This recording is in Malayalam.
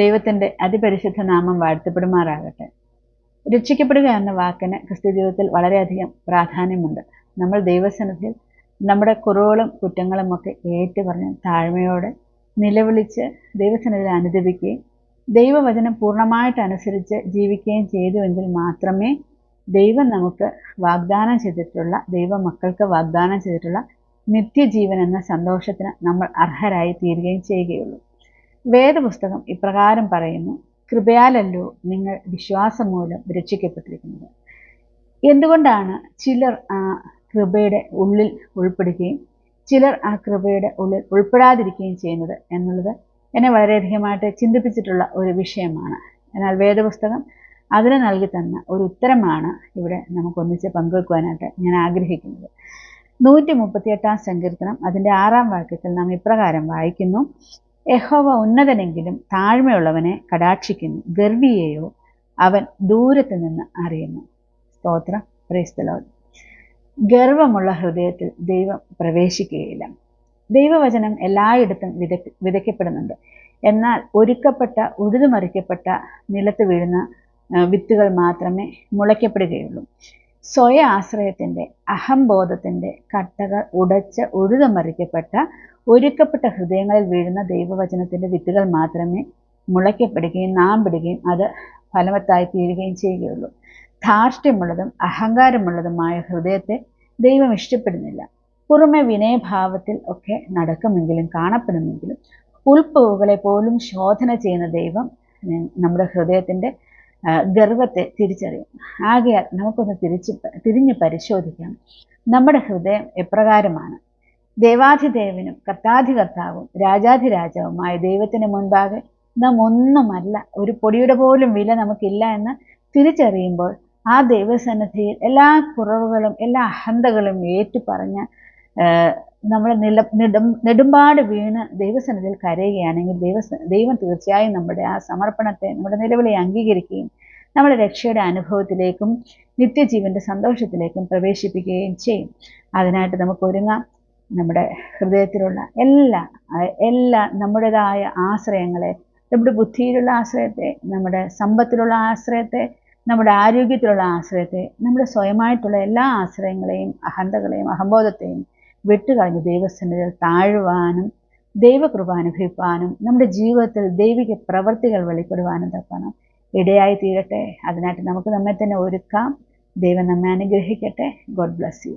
ദൈവത്തിന്റെ അതിപരിശുദ്ധ നാമം വാഴ്ത്തപ്പെടുമാറാകട്ടെ. രക്ഷിക്കപ്പെടുക എന്ന വാക്കിന് ക്രിസ്ത്യ ജീവിതത്തിൽ വളരെയധികം പ്രാധാന്യമുണ്ട്. നമ്മൾ ദൈവസന്നിധിയിൽ നമ്മുടെ കുറവുകളും കുറ്റങ്ങളും ഒക്കെ ഏറ്റുപറഞ്ഞ് താഴ്മയോടെ നിലവിളിച്ച് ദൈവസന്നിധിയിൽ അനുദപിക്കുകയും ദൈവവചനം പൂർണമായിട്ട് അനുസരിച്ച് ജീവിക്കുകയും ചെയ്തുവെങ്കിൽ മാത്രമേ ദൈവം നമുക്ക് വാഗ്ദാനം ചെയ്തിട്ടുള്ള ദൈവമക്കൾക്ക് വാഗ്ദാനം ചെയ്തിട്ടുള്ള നിത്യജീവൻ എന്ന സന്തോഷത്തിന് നമ്മൾ അർഹരായി തീരുകയും ചെയ്യുകയുള്ളൂ. വേദപുസ്തകം ഇപ്രകാരം പറയുന്നു കൃപയാലല്ലോ നിങ്ങൾ വിശ്വാസം മൂലം രക്ഷിക്കപ്പെട്ടിരിക്കുന്നത്. എന്തുകൊണ്ടാണ് ചിലർ ആ കൃപയുടെ ഉള്ളിൽ ഉൾപ്പെടുകയും ചിലർ ആ കൃപയുടെ ഉള്ളിൽ ഉൾപ്പെടാതിരിക്കുകയും ചെയ്യുന്നത് എന്നുള്ളത് എന്നെ വളരെയധികമായിട്ട് ചിന്തിപ്പിച്ചിട്ടുള്ള ഒരു വിഷയമാണ്. എന്നാൽ വേദപുസ്തകം അതിന് നൽകി തന്ന ഒരു ഉത്തരമാണ് ഇവിടെ നമുക്കൊന്നിച്ച് പങ്കുവെക്കുവാനായിട്ട് ഞാൻ ആഗ്രഹിക്കുന്നത്. നൂറ്റി മുപ്പത്തിയെട്ടാം സങ്കീർത്തനം അതിന്റെ ആറാം വാക്യത്തിൽ നാം ഇപ്രകാരം വായിക്കുന്നു. യഹോവ ഉന്നതനെങ്കിലും താഴ്മയുള്ളവനെ കടാക്ഷിക്കുന്നു. ഗർവിയെയോ അവൻ ദൂരത്ത് നിന്ന് അറിയുന്നു. സ്തോത്രം. പ്രേസ്തലോ ഗർവമുള്ള ഹൃദയത്തിൽ ദൈവം പ്രവേശിക്കുകയില്ല. ദൈവവചനം എല്ലായിടത്തും വിത വിതയ്ക്കപ്പെടുന്നുണ്ട്. എന്നാൽ ഒരുക്കപ്പെട്ട ഉഴുതുമറിക്കപ്പെട്ട നിലത്ത് വീഴുന്ന വിത്തുകൾ മാത്രമേ മുളയ്ക്കപ്പെടുകയുള്ളൂ. സ്വയ ആശ്രയത്തിന്റെ അഹംബോധത്തിന്റെ കട്ടകൾ ഉടച്ച് ഉഴുതമറിക്കപ്പെട്ട ഒരുക്കപ്പെട്ട ഹൃദയങ്ങളിൽ വീഴുന്ന ദൈവവചനത്തിന്റെ വിത്തുകൾ മാത്രമേ മുളയ്ക്കപ്പെടുകയും നാമ്പിടുകയും അത് ഫലവത്തായി തീരുകയും ചെയ്യുകയുള്ളൂ. ധാർഷ്ട്യമുള്ളതും അഹങ്കാരമുള്ളതുമായ ഹൃദയത്തെ ദൈവം ഇഷ്ടപ്പെടുന്നില്ല. പുറമെ വിനയഭാവത്തിൽ ഒക്കെ നടക്കുമെങ്കിലും കാണപ്പെടുമെങ്കിലും ഉൾപ്പുകളെ പോലും ശോധന ചെയ്യുന്ന ദൈവം നമ്മുടെ ഹൃദയത്തിന്റെ ഗർവത്തെ തിരിച്ചറിയും. ആകയാൽ നമുക്കൊന്ന് തിരിച്ച് തിരിഞ്ഞ് പരിശോധിക്കാം. നമ്മുടെ ഹൃദയം എപ്രകാരമാണ്? ദേവാധിദേവനും കർത്താധികർത്താവും രാജാധിരാജാവുമായ ദൈവത്തിന് മുൻപാകെ നാം ഒന്നുമല്ല ഒരു പൊടിയുടെ പോലും വില നമുക്കില്ല എന്ന് തിരിച്ചറിയുമ്പോൾ ആ ദൈവസന്നിധിയിൽ എല്ലാ കുറവുകളും എല്ലാ അഹന്തകളും ഏറ്റുപറഞ്ഞ് നമ്മൾ നില നെടും നെടുമ്പാട് വീണ് ദൈവസന്നിധിയിൽ കരയുകയാണെങ്കിൽ ദൈവ ദൈവം തീർച്ചയായും നമ്മുടെ ആ സമർപ്പണത്തെ നമ്മുടെ നിലവിളി അംഗീകരിക്കുകയും നമ്മുടെ രക്ഷയുടെ അനുഭവത്തിലേക്കും നിത്യജീവന്റെ സന്തോഷത്തിലേക്കും പ്രവേശിപ്പിക്കുകയും ചെയ്യും. അതിനായിട്ട് നമുക്ക് ഒരുങ്ങാം. നമ്മുടെ ഹൃദയത്തിലുള്ള എല്ലാ എല്ലാ നമ്മുടേതായ ആശ്രയങ്ങളെ നമ്മുടെ ബുദ്ധിയിലുള്ള ആശ്രയത്തെ നമ്മുടെ സമ്പത്തിലുള്ള ആശ്രയത്തെ നമ്മുടെ ആരോഗ്യത്തിലുള്ള ആശ്രയത്തെ നമ്മുടെ സ്വയമായിട്ടുള്ള എല്ലാ ആശ്രയങ്ങളെയും അഹന്തകളെയും അഹംബോധത്തെയും വിട്ടുകളഞ്ഞ് ദൈവസന്നിധിയിൽ താഴുവാനും ദൈവകൃപ അനുഭവിപ്പാനും നമ്മുടെ ജീവിതത്തിൽ ദൈവിക പ്രവൃത്തികൾ വെളിപ്പെടുവാനും തക്കണം ഇടയായി തീരട്ടെ അതിനായിട്ട് നമുക്ക് നമ്മെ തന്നെ ഒരുക്കാം. ദൈവം നമ്മെ അനുഗ്രഹിക്കട്ടെ. God bless you